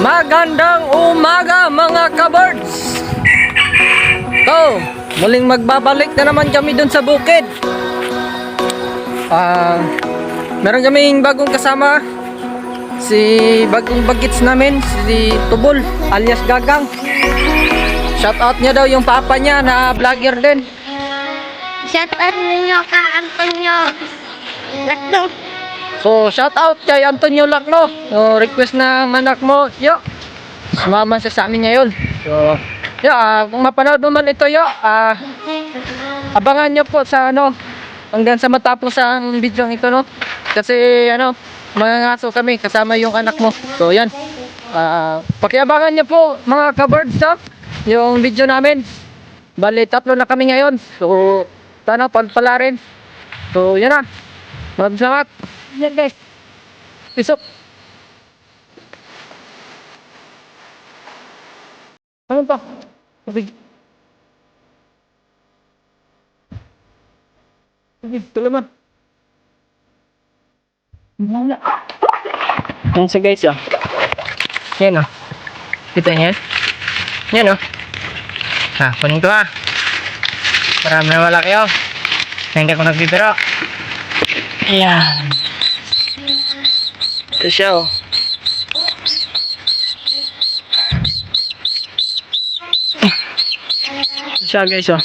Magandang umaga mga kabirds! So, muling magbabalik na naman kami dun sa bukid. Ah, meron kaming bagong kasama. Si bagong bagits namin, si Tubol alias Gagang. Shout out niya daw yung papa niya na vlogger din. Shout out ninyo ka Antonio. Lakdo. So, shout out kay Antonio Lacno. So, request ng anak mo, yo. Sumama siya sa amin ngayon. So, yo, ah, kung mapanood mo man ito, yo, ah, abangan nyo po sa ano, hanggang sa matapos ang video ito, no? Kasi, ano, mga ngaso kami, kasama yung anak mo. So, yan. Ah, pakiabangan nyo po, mga ka-birds, no? Yung video namin. Bali, tatlo na kami ngayon. So, sana pagpala rin. So, yan na. Maraming salamat. Yan guys. Up. Ano pa? Tubig. Tubig, tulaman. Wala. Yan siya guys ah. Yan oh. Kita niya? Yan oh. Ha, kunin ko ah. Marami na malaki oh. Hindi ako nagbibiro. Ayan. Ito siya siya guys oh.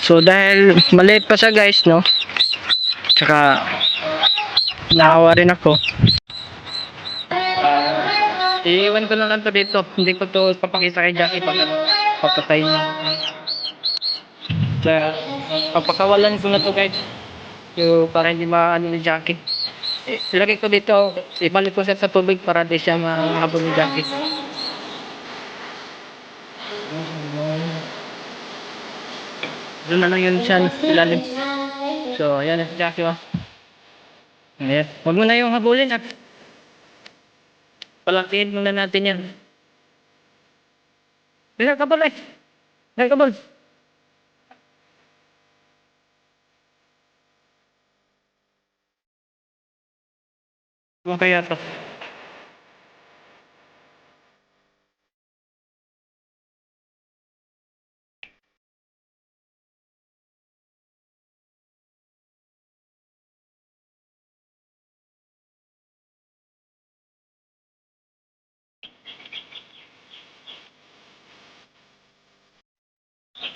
So dahil maliit pa siya guys no. Tsaka nakawa rin ako. Iiwan ko na lang to dito. Hindi ko to papakita kay Jackie pag ano, papatay niya. Kaya, papakawalan ko na to guys. Yung para hindi maano ni Jackie. Eh, ilagay ko dito, ibalik ko sa tubig para di siya mahabol ni Jackie. Doon na lang yun siya ilalim. So, ayan na si Jackie oh. Ayan. Huwag mo na yung habulin at palakihin muna natin yan. Bisa kabal eh. Bisa kabal. Ano kaya to?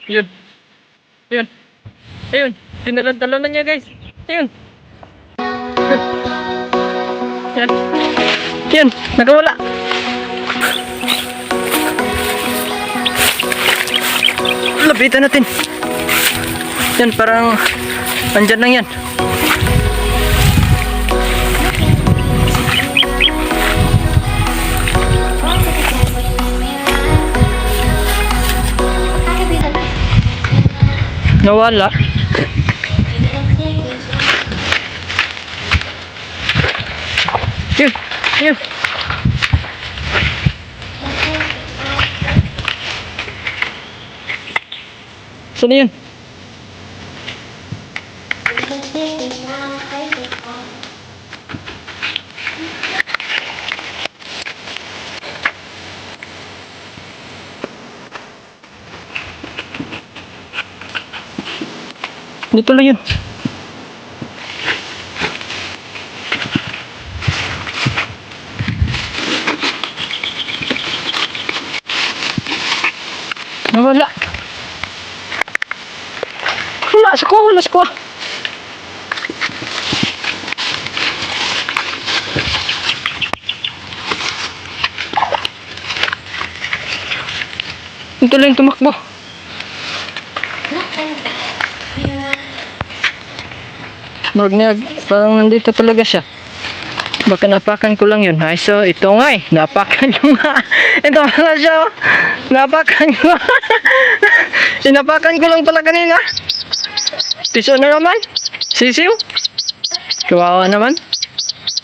Yun. Yun. Ayun. Tinalan-talan na niya guys. Ayun. Yan. Yan. Nakawala. Lapitan natin. Yan parang andyan lang yan. Nawala. Yun. Yun. Saan yun? Dito lang yun. Nawala. Wala sa ko. Ito lang tumakbo. Marag na, parang nandito talaga siya. Baka napakan ko lang yun. Ay, so ito nga eh. Napakan ko nga. ito nga siya. oh. Napakan ko. Sinapakan ko lang pala kanina. Piso na naman. Sisiw. Kawawa naman.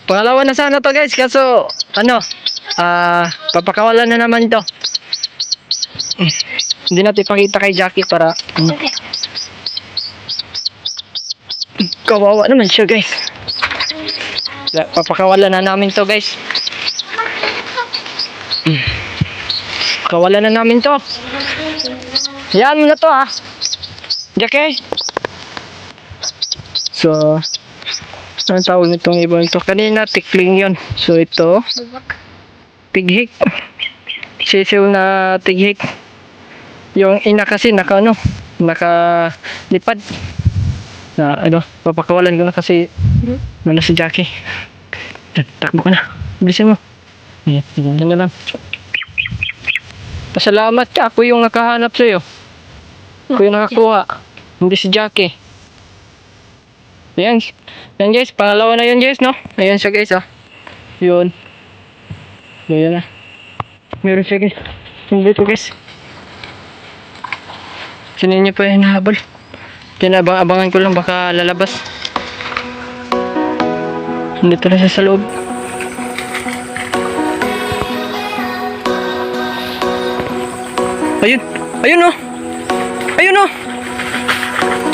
Pangalawa na sana to guys. Kaso, ano, ah, papakawalan na naman to. Hmm. Hindi natin ipakita kay Jackie para ano, Kawawa naman siya guys. La- Papakawalan na namin to guys. Kawalan na namin to. Yan na to ah. Jackie. So, ang tawag nitong ibon to? Kanina, tikling yon So, ito, tighik. Sisiw na tighik. Yung ina kasi naka ano, naka lipad. Na ano, papakawalan ko na kasi wala si Jackie. Takbo ka na. Bilisin mo. Ayan, yan na lang. Pasalamat. Ako yung nakahanap sa'yo. Ako yung nakakuha. Hindi si Jackie. Ayan. Ayan guys. Pangalawa na yun guys, no? Ayan siya guys, oh. Yun. Ayan na. Meron siya guys. Hindi to guys. Sinin niyo pa yung nahabol. Kinabang-abangan ko lang baka lalabas. Nandito na siya sa loob. Ayun! Ayun oh! Ayun oh!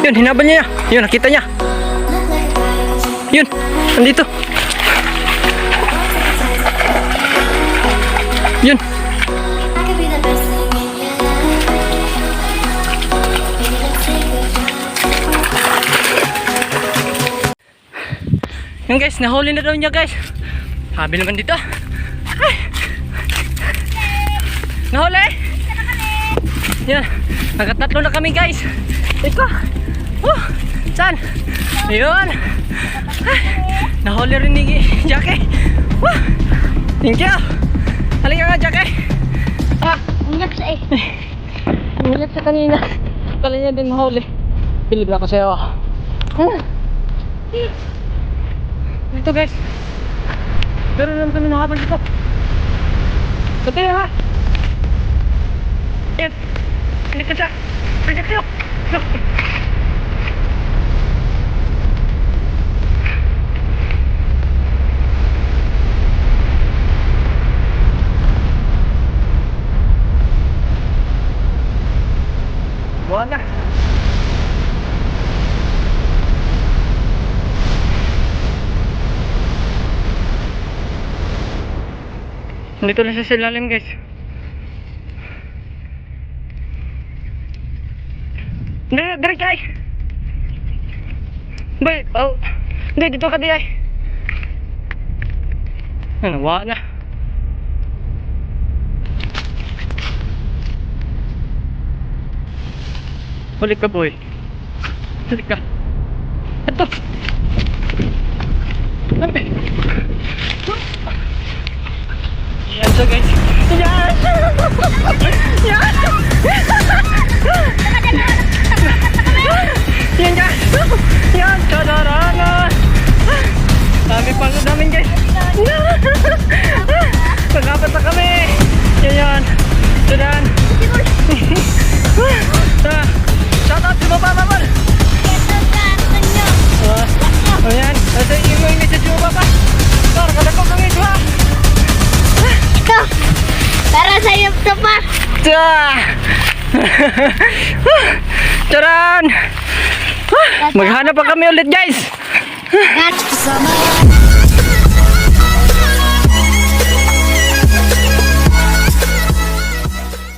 Yun, hinabal niya. Yun, nakita niya. Yun, nandito. Yun. Yun guys, nahuli na daw niya guys. Sabi naman dito. Ay. Nahuli! Yan, nakatatlo na kami guys. Ito. Oh, saan? Ayun. Ay, nahuli rin ni Jackie. Woo! Thank you. Halika nga Jackie. Ah, Ulat sa eh. Ulit sa kanina. Kala niya din mahuli. Na ako sa'yo. Hmm. Ito guys. Pero naman kami nakabal dito. Pati ha. Yan. Hindi ka siya. Dito na siya sa ilalim guys. Dire, dire kay. Bay, oh. Hindi, dito ka di ay. Ano, wala na. Balik ka boy. Balik ka. Ito. Lampi. Yan siya guys. Yan! Yan! Yan guys! Yan! Kadaranan! Dami pagod namin guys. Para sa iyo ito pa. Charan! Maghanap pa kami ulit guys! Gat.